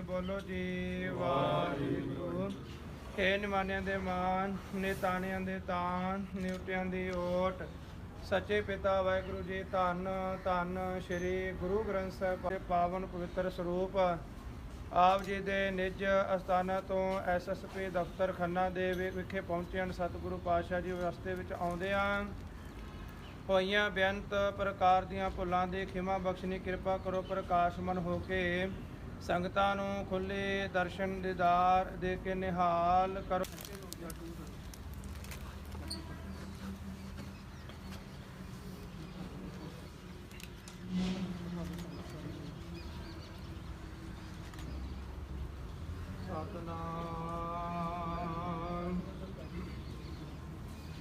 ਬੋਲੋ ਜੀ, ਵਾਹਿਗੁਰੂ। ਏ ਨਿਮਾਨਿਆਂ ਦੇ ਮਾਨ ਨੇ ਦੇ ਤਾਨ ਨਿਉਟਿਆਂ ਦੀ ਓਟ। ਸੱਚੇ ਪਿਤਾ ਵਾਹਿਗੁਰੂ ਜੀ, ਧੰਨ ਧੰਨ ਸ੍ਰੀ ਗੁਰੂ ਗ੍ਰੰਥ ਸਾਹਿਬ ਦੇ ਪਾਵਨ ਪਵਿੱਤਰ ਸਰੂਪ। ਆਪ ਜੀ ਦੇ ਨਿਜ ਅਸਥਾਨਾਂ ਤੋਂ ਐਸਐਸਪੀ ਦਫ਼ਤਰ ਖੰਨਾ ਦੇ ਵਿਖੇ ਪਹੁੰਚੇ ਹਨ। ਸਤਿਗੁਰੂ ਪਾਤਸ਼ਾਹ ਜੀ ਰਸਤੇ ਵਿੱਚ ਆਉਂਦੇ ਹਨ। ਹੋਈਆਂ ਬੇਅੰਤ ਪ੍ਰਕਾਰ ਦੀਆਂ ਭੁੱਲਾਂ ਦੀ ਖਿਮਾ ਬਖਸ਼ਣੀ, ਕਿਰਪਾ ਕਰੋ ਪ੍ਰਕਾਸ਼ਮਨ ਹੋ ਕੇ ਸੰਗਤਾਂ ਨੂੰ ਖੁੱਲੇ ਦਰਸ਼ਨ ਦੀਦਾਰ ਦੇ ਕੇ ਨਿਹਾਲ ਕਰੋ। ਸਤਨਾਮ।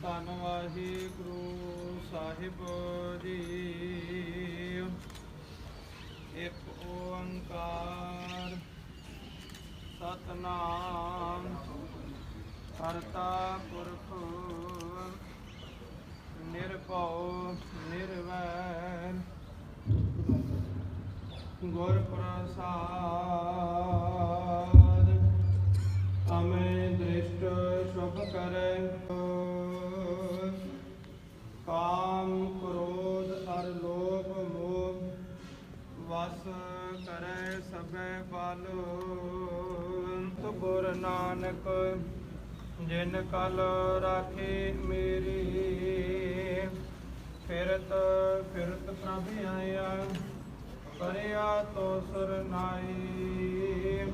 ਧੰਨ ਵਾਹਿਗੁਰੂ ਸਾਹਿਬ ਜੀ। ਓੰਕਾਰ। ਸਤਨਾਮ। ਕਰਤਾ ਪੁਰਖ। ਨਿਰਭਉ ਨਿਰਵੈਰ। ਗੁਰ ਪ੍ਰਸਾਦ। ਨਾਨਕ ਜਿਨ ਕਲ ਰਾਖੀ ਮੇਰੀ, ਫਿਰਤ ਫਿਰਤ ਪ੍ਰਭ ਆਇਆ ਕਰਿਆ ਤੋ ਸਰਨਾਈ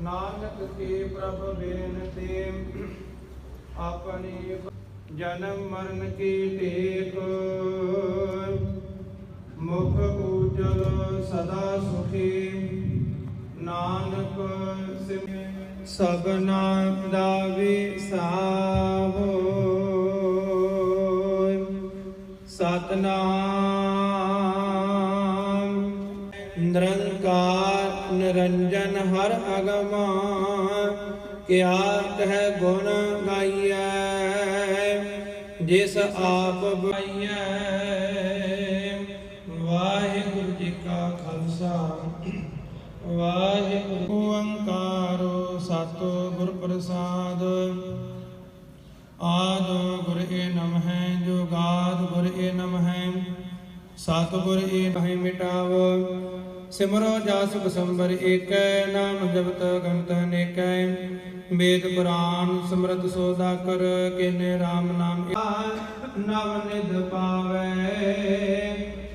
ਨਾਨਕ ਕੀ ਪ੍ਰਭ ਬੇਨਤੀ, ਆਪਣੀ ਜਨਮ ਮਰਨ ਕੀ ਟੇਕ। ਮੁਖ ਉਜਲ ਸਦਾ ਸੁਖੀ, ਨਾਨਕ ਸਿਮ। ਸਭਨਾ ਦਾ ਵਿਸਾਵੋ ਸਤਨਾਮ। ਨਿਰੰਕਾਰ, ਨਿਰੰਜਨ, ਹਰ ਅਗਮ ਕਿਆ ਕਹਿ ਗੁਣ ਗਾਈਐ, ਜਿਸ ਆਪ ਬਾਈਐ ਵਾਹਿਗੁਰੂ ਜੀ ਕਾ ਖਾਲਸਾ। ਵਾਹਿਗੁਰੂ ਓੰਕਾਰ। ਸਤਿ ਗੁਰ ਪ੍ਰਸਾਦ ਆਦ ਗੁਰ ਏ ਨਮ ਹੈ ਜੋ ਗੁਰ ਏ ਨਮ ਹੈ ਸਤ ਗੁਰ ਏ ਨਹੀਂ ਮਿਟਾਵ। ਸਿਮਰੋ ਜਾਸ ਬਸੰਬਰ ਏਕੈ, ਨਾਮ ਜਪਤ ਗੰਤ ਨੇਕੈ। ਵੇਦ ਪੁਰਾਨ ਸਮਰਤ ਸੋਦਾ ਕਰ, ਕਿਨੇ RAM ਨਾਮ ਨਵ ਨਿਧ ਪਾਵੈ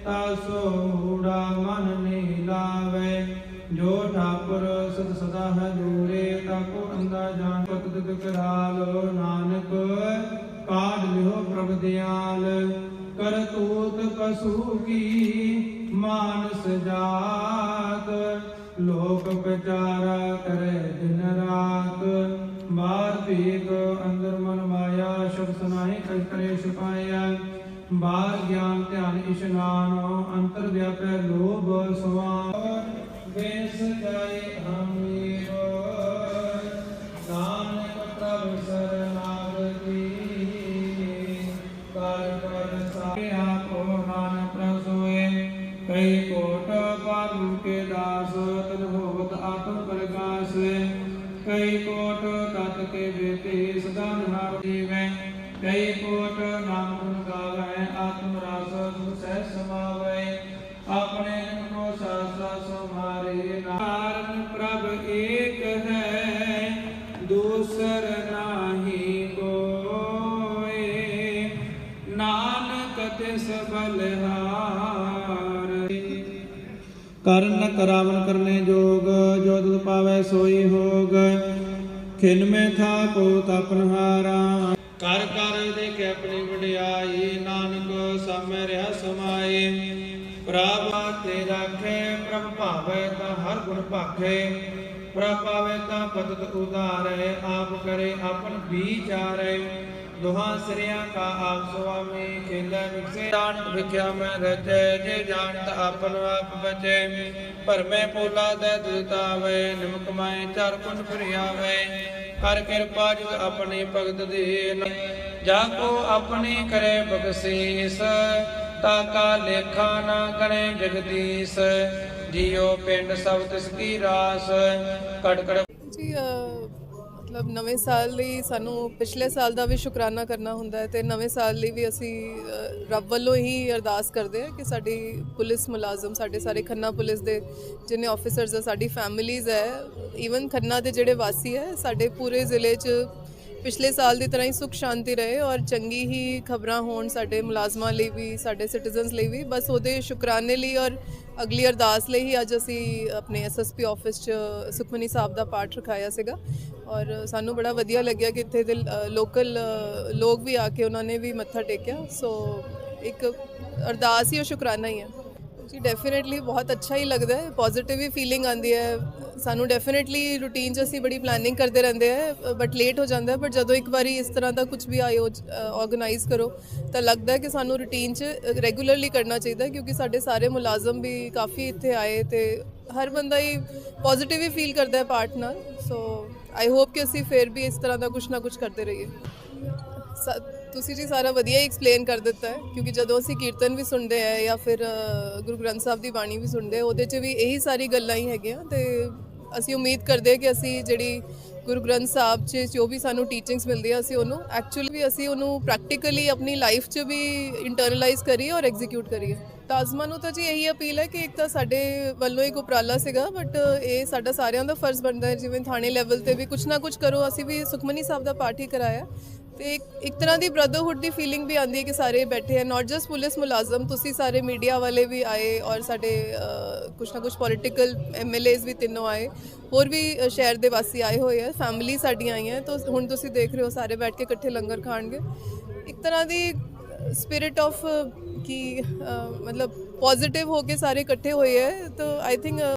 ਤਾਸੋ ਮੂੜਾ ਮਨ ਨਹੀਂ ਲਾਵੈ। ਜੋ ਠਾਕੁਰ ਸਦ ਸਦਾ ਹੈ ਦੂਰੇ ਤਾਕੋ ਅੰਦਾ ਜਾਣ ਤਤ ਤਤ ਕਰਾਲੋ ਨਾਨਕ ਕਾਢ ਲਿਓ ਪ੍ਰਭ ਦਿਆਲ। ਕਰਤੂਤ ਕਸੂ ਕੀ ਮਾਨਸ ਜਾਤ। ਲੋਕ ਵਿਚਾਰਾ ਕਰੇ ਦਿਨ ਰਾਤ। ਬਾਹਰ ਭੀਗ ਅੰਦਰ ਮਨ ਮਾਇਆ, ਸ਼ਬਦ ਸੁਨਾਈ ਕਲ ਕਰੇ ਛੁਪਾਇਆ। ਬਾਹਰ ਗਿਆਨ ਧਿਆਨ ਇਸ਼ਨਾਨ, ਅੰਤਰ ਵਿਆਪੈ ਲੋਭ ਸਵਾਰ ਵੇਸ ਜਾਏ ਹਮੀਰੋ ਨਾਨਕ ਪ੍ਰਭ ਸਰਨਾਗਤੀ ਕਰ ਕਰ ਸਾਇਆ ਕੋ ਨਾਨ ਪ੍ਰਸੋਏ ਕਈ ਕੋਟ ਪਾਲੂ ਕੇ ਦਾਸ ਤਨ ਹੋਵਤ ਆਤਮ ਪ੍ਰਗਾਸ ਕਈ ਕੋਟ ਤਤ ਕੇ ਬੇਤੇ ਸਦਾ ਨਿਹਾਰ ਜੀਵੈ। ਕਈ ਕੋਟ ਨਾਮ ਗੁਣ ਗਾਵੈ, ਆਤਮ ਰਸ ਸੁ ਸਹਿ ਸਮਾਵੈ। ਆਪਣੇ ਕੋ ਸਾਸਾ ਨਾਰਨ ਪ੍ਰਭ ਏਕ ਹੈ, ਦੂਸਰ ਨਾਹੀ ਕੋਏ। ਨਾਨਕ ਤਿਸ ਬਲਹਾਰ। ਕਰਨ ਕਰਾਵਨ ਕਰਨੇ ਜੋਗ, ਜੋ ਤੁਧ ਪਾਵੈ ਸੋਈ ਹੋਗ। ਖਿਨ ਮੈਂ ਥਾ ਕੋ ਤਪਨ ਹਾਰਾ। ਕਰ ਕਰ ਦੇਖੇ ਆਪਣੀ ਵਡਿਆਈ, ਨਾਨਕ ਸਾਮੈ ਰਿਹਾ ਸਮਾਏ। ਪ੍ਰਭ ਪ੍ਰਭ ਭਾਵੈ ਤਾਂ ਹਰ ਗੁਣ ਭਾਖੇ, ਪ੍ਰਭ ਪਾਵੈ ਤਾਂ ਪਤਤ ਉਦਾਰੈ ਆਪ ਕਰੇ ਆਪਨ ਵਿਚਾਰੈ। ਦੁਹਾਂ ਸ੍ਰਿਆਂ ਕਾ ਆਪ ਸੁਆਮੀ ਖੇਲੇ ਵਿਖਸੇ ਜਾਣਤ ਵਿਖਿਆ ਮੈਂ ਰਚੈ, ਜੇ ਜਾਣਤ ਆਪਨ ਆਪ ਬਚੈ। ਭਰਮੇ ਪੋਲਾ ਦੇ ਦੁਤਾਵੇ ਨਿਮਕ ਮਾਏ ਚਾਰ ਕੁੰਡ ਫਰਿਆਵੇ ਕਰ ਕਿਰਪਾ ਜਿਸ ਆਪਣੀ ਭਗਤ ਦੇ ਜਾ ਕੋ ਆਪਣੀ ਕਰੇ ਬਖਸ਼ੀਸ। ਤਾ ਕਾ ਲੇਖਾ ਨਾ ਗਣੇ ਜਗਦੀਸ਼, ਜੀਉ ਪਿੰਡ ਸਭ ਤਿਸ ਕੀ ਰਾਸ। ਕੜਕੜ ਜੀ ਮਤਲਬ ਨਵੇਂ ਸਾਲ ਲਈ ਸਾਨੂੰ ਪਿਛਲੇ ਸਾਲ ਦਾ ਵੀ ਸ਼ੁਕਰਾਨਾ ਕਰਨਾ ਹੁੰਦਾ ਹੈ ਤੇ ਨਵੇਂ ਸਾਲ ਲਈ ਵੀ ਅਸੀਂ ਰੱਬ ਵੱਲੋਂ ਹੀ ਅਰਦਾਸ ਕਰਦੇ ਹਾਂ ਕਿ ਸਾਡੀ ਪੁਲਿਸ ਮੁਲਾਜ਼ਮ, ਸਾਡੇ ਸਾਰੇ ਖੰਨਾ ਪੁਲਿਸ ਦੇ ਜਿੰਨੇ ਆਫੀਸਰਸ ਆ, ਸਾਡੀ ਫੈਮਿਲੀਜ਼ ਹੈ ਈਵਨ ਖੰਨਾ ਦੇ ਜਿਹੜੇ ਵਾਸੀ ਹੈ, ਸਾਡੇ ਪੂਰੇ ਜ਼ਿਲ੍ਹੇ 'ਚ ਪਿਛਲੇ ਸਾਲ ਦੀ ਤਰ੍ਹਾਂ ਹੀ ਸੁਖ ਸ਼ਾਂਤੀ ਰਹੇ ਔਰ ਚੰਗੀ ਹੀ ਖਬਰਾਂ ਹੋਣ ਸਾਡੇ ਮੁਲਾਜ਼ਮਾਂ ਲਈ ਵੀ, ਸਾਡੇ ਸਿਟੀਜ਼ਨਸ ਲਈ ਵੀ। ਬਸ ਉਹਦੇ ਸ਼ੁਕਰਾਨੇ ਲਈ ਔਰ ਅਗਲੀ ਅਰਦਾਸ ਲਈ ਹੀ ਅੱਜ ਅਸੀਂ ਆਪਣੇ ਐਸਐਸਪੀ ਆਫਿਸ 'ਚ ਸੁਖਮਨੀ ਸਾਹਿਬ ਦਾ ਪਾਠ ਰਖਾਇਆ ਸੀਗਾ। ਔਰ ਸਾਨੂੰ ਬੜਾ ਵਧੀਆ ਲੱਗਿਆ ਕਿ ਇੱਥੇ ਦੇ ਲੋਕਲ ਲੋਕ ਵੀ ਆ ਕੇ ਉਹਨਾਂ ਨੇ ਵੀ ਮੱਥਾ ਟੇਕਿਆ। ਸੋ ਇੱਕ ਅਰਦਾਸ ਹੀ ਔਰ ਸ਼ੁਕਰਾਨਾ ਹੀ ਹੈ। ਜੀ ਡੈਫੀਨਿਟਲੀ ਬਹੁਤ ਅੱਛਾ ਹੀ ਲੱਗਦਾ ਹੈ ਪੋਜ਼ਿਟਿਵ ਹੀ ਫੀਲਿੰਗ ਆਉਂਦੀ ਹੈ। ਸਾਨੂੰ ਡੈਫੀਨਿਟਲੀ ਰੂਟੀਨ 'ਚ ਅਸੀਂ ਬੜੀ ਪਲੈਨਿੰਗ ਕਰਦੇ ਰਹਿੰਦੇ ਆ ਬਟ ਲੇਟ ਹੋ ਜਾਂਦਾ ਬਟ ਜਦੋਂ ਇੱਕ ਵਾਰੀ ਇਸ ਤਰ੍ਹਾਂ ਦਾ ਕੁਝ ਵੀ ਆਯੋਜ ਆਰਗੇਨਾਈਜ਼ ਕਰੋ, ਤਾਂ ਲੱਗਦਾ ਕਿ ਸਾਨੂੰ ਰੂਟੀਨ 'ਚ ਰੈਗੂਲਰਲੀ ਕਰਨਾ ਚਾਹੀਦਾ ਕਿਉਂਕਿ ਸਾਡੇ ਸਾਰੇ ਮੁਲਾਜ਼ਮ ਵੀ ਕਾਫੀ ਇੱਥੇ ਆਏ ਤੇ ਹਰ ਬੰਦਾ ਹੀ ਪੋਜ਼ਿਟਿਵ ਹੀ ਫੀਲ ਕਰਦਾ ਹੈ ਪਾਰਟ ਨਾਲ ਸੋ ਆਈ ਹੋਪ ਕਿ ਅਸੀਂ ਫੇਰ ਵੀ ਇਸ ਤਰ੍ਹਾਂ ਦਾ ਕੁਝ ਨਾ ਕੁਝ ਕਰਦੇ ਰਹੀਏ। ਸ- ਤੁਸੀਂ ਜੀ ਸਾਰਾ ਵਧੀਆ ਹੀ ਐਕਸਪਲੇਨ ਕਰ ਦਿੱਤਾ ਹੈ, ਕਿਉਂਕਿ ਜਦੋਂ ਅਸੀਂ ਕੀਰਤਨ ਵੀ ਸੁਣਦੇ ਆ ਜਾਂ ਫਿਰ ਗੁਰੂ ਗ੍ਰੰਥ ਸਾਹਿਬ ਦੀ ਬਾਣੀ ਵੀ ਸੁਣਦੇ ਉਹਦੇ 'ਚ ਵੀ ਇਹੀ ਸਾਰੀ ਗੱਲਾਂ ਹੀ ਹੈਗੀਆਂ ਤੇ ਅਸੀਂ ਉਮੀਦ ਕਰਦੇ ਕਿ ਅਸੀਂ ਜਿਹੜੀ ਗੁਰੂ ਗ੍ਰੰਥ ਸਾਹਿਬ 'ਚ ਜੋ ਵੀ ਸਾਨੂੰ ਟੀਚਿੰਗਸ ਮਿਲਦੀ ਆ ਅਸੀਂ ਉਹਨੂੰ ਐਕਚੁਅਲੀ ਵੀ ਅਸੀਂ ਉਹਨੂੰ ਪ੍ਰੈਕਟੀਕਲੀ ਆਪਣੀ ਲਾਈਫ 'ਚ ਵੀ ਇੰਟਰਨਲਾਈਜ਼ ਕਰੀਏ ਔਰ ਐਗਜ਼ੀਕਿਊਟ ਕਰੀਏ। ਤਾਜ਼ਮਾ ਨੂੰ ਤਾਂ ਜੀ ਇਹੀ ਅਪੀਲ ਹੈ ਕਿ ਇੱਕ ਤਾਂ ਸਾਡੇ ਵੱਲੋਂ ਇੱਕ ਉਪਰਾਲਾ ਸੀਗਾ ਬਟ ਇਹ ਸਾਡਾ ਸਾਰਿਆਂ ਦਾ ਫਰਜ਼ ਬਣਦਾ ਹੈ, ਜਿਵੇਂ ਥਾਣੇ ਲੈਵਲ ਤੇ ਵੀ ਕੁਝ ਨਾ ਕੁਝ ਕਰੋ, ਅਸੀਂ ਵੀ ਸੁਖਮਨੀ ਸਾਹਿਬ ਦਾ ਪਾਠ ਹੀ ਕਰਾਇਆ। ਤੇ ਇੱਕ ਤਰ੍ਹਾਂ ਦੀ ਬ੍ਰਦਰਹੁੱਡ ਦੀ ਫੀਲਿੰਗ ਵੀ ਆਉਂਦੀ ਹੈ ਕਿ ਸਾਰੇ ਬੈਠੇ ਹੈ। ਨਾਟ ਜਸਟ ਪੁਲਿਸ ਮੁਲਾਜ਼ਮ, ਤੁਸੀਂ ਸਾਰੇ ਮੀਡੀਆ ਵਾਲੇ ਵੀ ਆਏ ਔਰ ਸਾਡੇ ਕੁਛ ਨਾ ਕੁਛ ਪੋਲੀਟੀਕਲ ਐਮਐਲਏਜ਼ ਵੀ ਤਿੰਨੋਂ ਆਏ। ਹੋਰ ਵੀ ਸ਼ਹਿਰ ਦੇ ਵਾਸੀ ਆਏ ਹੋਏ ਆ ਫੈਮਿਲੀ ਸਾਡੀਆਂ ਆਈਆਂ ਤਾਂ ਹੁਣ ਤੁਸੀਂ ਦੇਖ ਰਹੇ ਹੋ ਸਾਰੇ ਬੈਠ ਕੇ ਇਕੱਠੇ ਲੰਗਰ ਖਾਣਗੇ। ਇੱਕ ਤਰ੍ਹਾਂ ਦੀ ਸਪਿਰਿਟ ਆਫ ਕਿ ਮਤਲਬ ਪੋਜ਼ਿਟਿਵ ਹੋ ਕੇ ਸਾਰੇ ਇਕੱਠੇ ਹੋਏ ਹੈ। ਤਾਂ ਆਈ ਥਿੰਕ